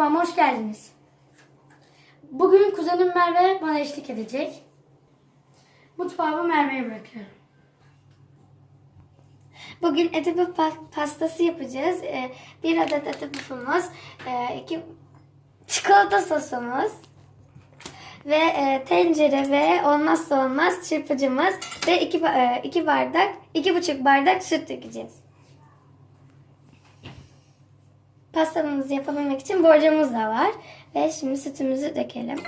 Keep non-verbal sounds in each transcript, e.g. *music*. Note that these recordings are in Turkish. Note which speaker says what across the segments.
Speaker 1: mutfağıma hoş geldiniz. Bugün kuzenim Merve bana eşlik edecek. Mutfağımı Merve'ye bırakıyorum.
Speaker 2: Bugün eti puf pa- pastası yapacağız. Ee, bir adet eti pufumuz, e, iki çikolata sosumuz ve e, tencere ve olmazsa olmaz çırpıcımız ve iki, iki bardak, iki buçuk bardak süt dökeceğiz. Pastamızı yapabilmek için borcamız da var. Ve şimdi sütümüzü dökelim.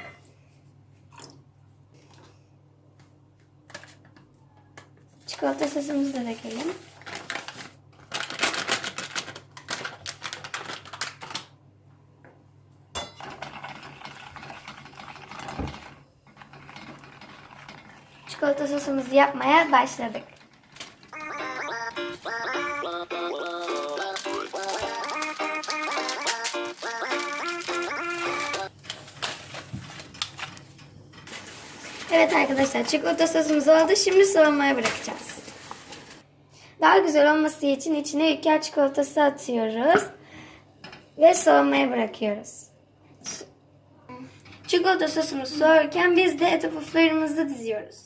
Speaker 2: Çikolata sosumuzu da dökelim. Çikolata sosumuzu yapmaya başladık. Evet arkadaşlar çikolata sosumuz oldu. Şimdi soğumaya bırakacağız. Daha güzel olması için içine ülker çikolatası atıyoruz. Ve soğumaya bırakıyoruz. Çikolata sosumuz soğurken biz de eti puflarımızı diziyoruz.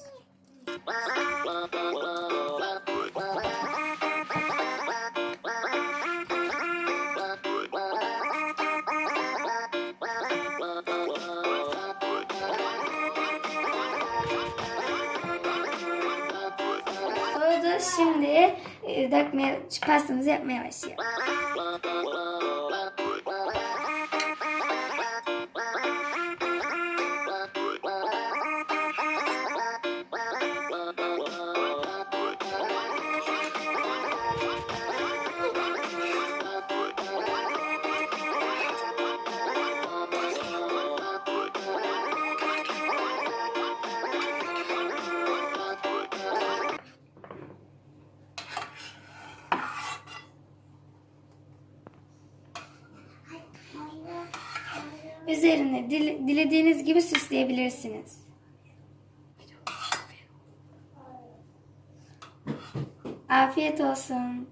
Speaker 2: Soğudu. Şimdi e, dökmeye, pastamızı yapmaya başlayalım. *laughs* Üzerine dile- dilediğiniz gibi süsleyebilirsiniz. Afiyet olsun.